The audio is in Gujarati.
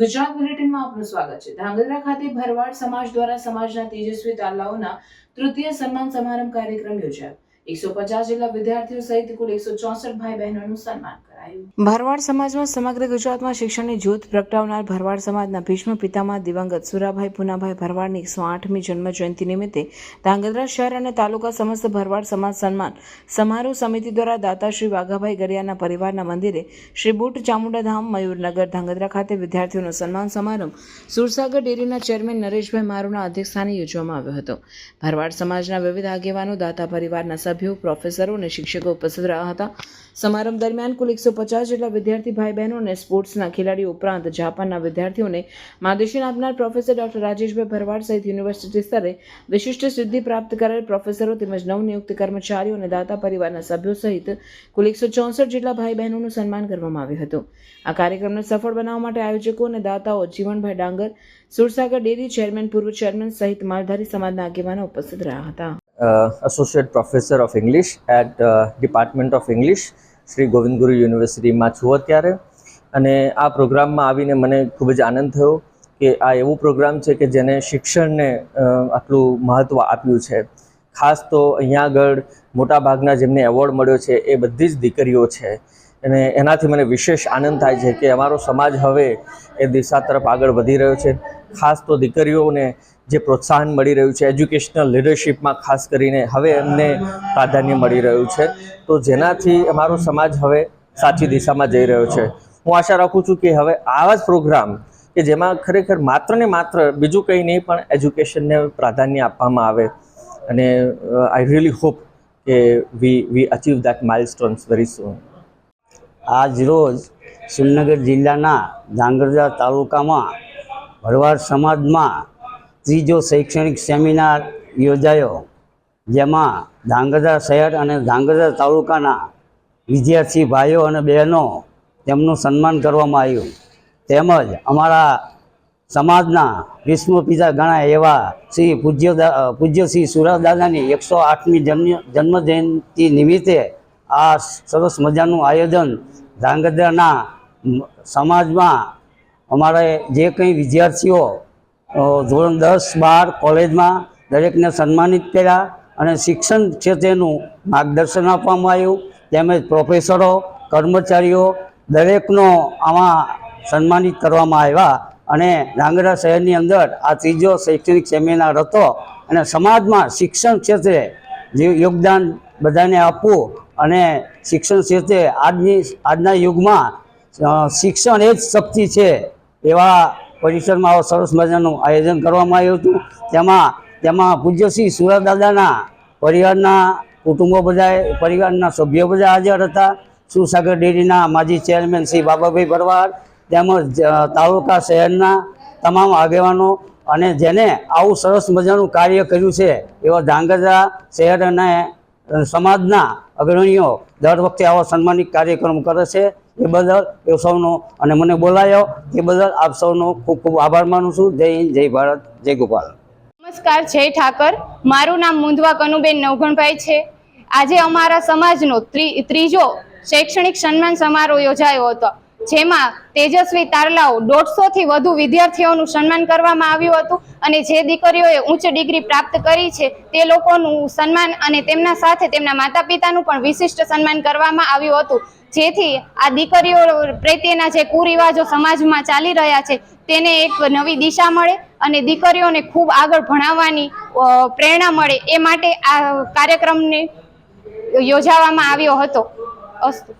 ગુજરાત બુલેટિનમાં આપનું સ્વાગત છે. ધાંગધ્રા ખાતે ભરવાડ સમાજ દ્વારા સમાજના તેજસ્વી તાલાઓના તૃતીય સન્માન સમારંભ કાર્યક્રમ યોજાયો. એકસો પચાસ જેટલા વિદ્યાર્થીઓ સહિત કુલ એકસો ચોસઠ ભાઈ બહેનોનું સન્માન કરાયું. ભરવાડ સમાજમાં સમગ્ર ગુજરાતમાં શિક્ષણની જ્યોત પ્રગટાવનાર ભરવાડ સમાજના ભીષ્મ પિતામાં દિવંગત સુરાભાઈ પુનાભાઈ ભરવાડની એકસો આઠમી જન્મ જયંતિ નિમિત્તે ધાંગધ્રા શહેર અને તાલુકા સમસ્ત ભરવાડ સમાજ સન્માન સમારોહ સમિતિ દ્વારા દાતા શ્રી વાઘાભાઈ ગરિયાના પરિવારના મંદિરે શ્રી બુટ ચામુંડાધામ મયુરનગર ધાંગધ્રા ખાતે વિદ્યાર્થીઓનો સન્માન સમારંભ સુરસાગર ડેરીના ચેરમેન નરેશભાઈ મારુના અધ્યક્ષસ્થાને યોજવામાં આવ્યો હતો. ભરવાડ સમાજના વિવિધ આગેવાનો, દાતા પરિવારના સભ્યો, પ્રોફેસરો અને શિક્ષકો ઉપસ્થિત રહ્યા હતા. સમારંભ દરમિયાન કુલ એકસો પચાસ જેટલા વિદ્યાર્થી ભાઈ બહેનો અને સ્પોર્ટ્સના ખેલાડીઓ ઉપરાંત જાપાનના વિદ્યાર્થીઓને માર્ગદર્શન આપનાર પ્રોફેસર ડોક્ટર રાજેશભાઈ ભરવાડ સહિત યુનિવર્સિટી સ્તરે વિશિષ્ટ સિદ્ધિ પ્રાપ્ત કરેલ પ્રોફેસરો તેમજ નવનિયુક્ત કર્મચારીઓ અને દાતા પરિવારના સભ્યો સહિત કુલ એકસો ચોસઠ જેટલા ભાઈ બહેનોનું સન્માન કરવામાં આવ્યું હતું. આ કાર્યક્રમને સફળ બનાવવા માટે આયોજકો અને દાતાઓ જીવનભાઈ ડાંગર, સુરસાગર ડેરી ચેરમેન, પૂર્વ ચેરમેન સહિત માલધારી સમાજના આગેવાનો ઉપસ્થિત રહ્યા હતા. Associate professor of English at department of English Shri Govind Guru યુનિવર્સિટીમાં છું અત્યારે. અને આ પ્રોગ્રામમાં આવીને મને ખૂબ જ આનંદ થયો કે આ એવું પ્રોગ્રામ છે કે જેને શિક્ષણને આટલું મહત્ત્વ આપ્યું છે. ખાસ તો અહીંયા આગળ મોટાભાગના જેમને એવોર્ડ મળ્યો છે એ બધી જ દીકરીઓ છે. અને એનાથી મને વિશેષ આનંદ થાય છે કે અમારો સમાજ હવે એ દિશા તરફ આગળ વધી રહ્યો છે. ખાસ તો દીકરીઓને જે પ્રોત્સાહન મળી રહ્યું છે એજ્યુકેશનલ લીડરશિપમાં ખાસ કરીને હવે એમને પ્રાધાન્ય મળી રહ્યું છે. તો જેનાથી અમારો સમાજ હવે સાચી દિશામાં જઈ રહ્યો છે. હું આશા રાખું છું કે હવે આવા જ પ્રોગ્રામ કે જેમાં ખરેખર માત્ર ને માત્ર બીજું કંઈ નહીં, પણ એજ્યુકેશનને પ્રાધાન્ય આપવામાં આવે. અને આઈ રિયલી હોપ કે we we achieve that milestones very soon આજ રોજ સુરનગર જિલ્લાના ધાંગરજા તાલુકામાં ભરવાડ સમાજમાં ત્રીજો શૈક્ષણિક સેમિનાર યોજાયો, જેમાં ધાંગધ્રા શહેર અને ધાંગધ્રા તાલુકાના વિદ્યાર્થી ભાઈઓ અને બહેનો તેમનું સન્માન કરવામાં આવ્યું. તેમજ અમારા સમાજના વિષ્ણુ પિતા ગણાય એવા શ્રી પૂજ્ય પૂજ્ય શ્રી સુરદાદાની એકસો આઠમી જન્મ, જન્મજયંતિ નિમિત્તે આ સરસ મજાનું આયોજન ધાંગધ્રાના સમાજમાં અમારે જે કંઈ વિદ્યાર્થીઓ ધોરણ દસ બાર કોલેજમાં દરેકને સન્માનિત કર્યા અને શિક્ષણ ક્ષેત્રેનું માર્ગદર્શન આપવામાં આવ્યું. તેમજ પ્રોફેસરો, કર્મચારીઓ દરેકનો આમાં સન્માનિત કરવામાં આવ્યા અને ડાંગરા શહેરની અંદર આ ત્રીજો શૈક્ષણિક સેમિનાર હતો અને સમાજમાં શિક્ષણ ક્ષેત્રે જે યોગદાન બધાને આપવું અને શિક્ષણ ક્ષેત્રે આજની, આજના યુગમાં શિક્ષણ એ જ શક્તિ છે એવા પરિસરમાં આવો સરસ મજાનું આયોજન કરવામાં આવ્યું હતું. તેમાં તેમાં પૂજ્યસિંહ સુરત દાદાના પરિવારના કુટુંબો બધા, પરિવારના સભ્યો બધા હાજર હતા. સુસાગર ડેરીના માજી ચેરમેન શ્રી બાબાભાઈ ભરવાડ તેમજ તાલુકા શહેરના તમામ આગેવાનો અને જેને આવું સરસ મજાનું કાર્ય કર્યું છે એવા ધ્રાંગધ્રા શહેર અને સમાજના અગ્રણીઓ દર વખતે આવા સન્માનિત કાર્યક્રમ કરે છે. એ બદલ એ સૌનો અને મને બોલાયો. એ બદલ આપ સૌનો ખૂબ ખૂબ આભાર માનું છું. જય હિન્દ, જય ભારત, જય ગોપાલ. નમસ્કાર, જય ઠાકર. મારું નામ મુંદવા કનુબેન નવઘણભાઈ છે. આજે અમારા સમાજનો ત્રી- ત્રીજો શૈક્ષણિક સન્માન સમારોહ યોજાયો હતો, જેમાં તેજસ્વી તારલાઓ દોઢસો થી વધુ વિદ્યાર્થીઓનું સન્માન કરવામાં આવ્યું હતું અને જે દીકરીઓએ ઉચ્ચ ડિગ્રી પ્રાપ્ત કરી છે, તે લોકોનું સન્માન અને તેમના સાથે તેમના માતા પિતાનું પણ વિશિષ્ટ સન્માન કરવામાં આવ્યું હતું. જેથી આ દીકરીઓ પ્રત્યેના જે કુરિવાજો સમાજમાં ચાલી રહ્યા છે, તેને એક નવી દિશા મળે અને દીકરીઓને ખૂબ આગળ ભણાવવાની પ્રેરણા મળે એ માટે આ કાર્યક્રમને યોજાવામાં આવ્યો હતો. અસ્તુ.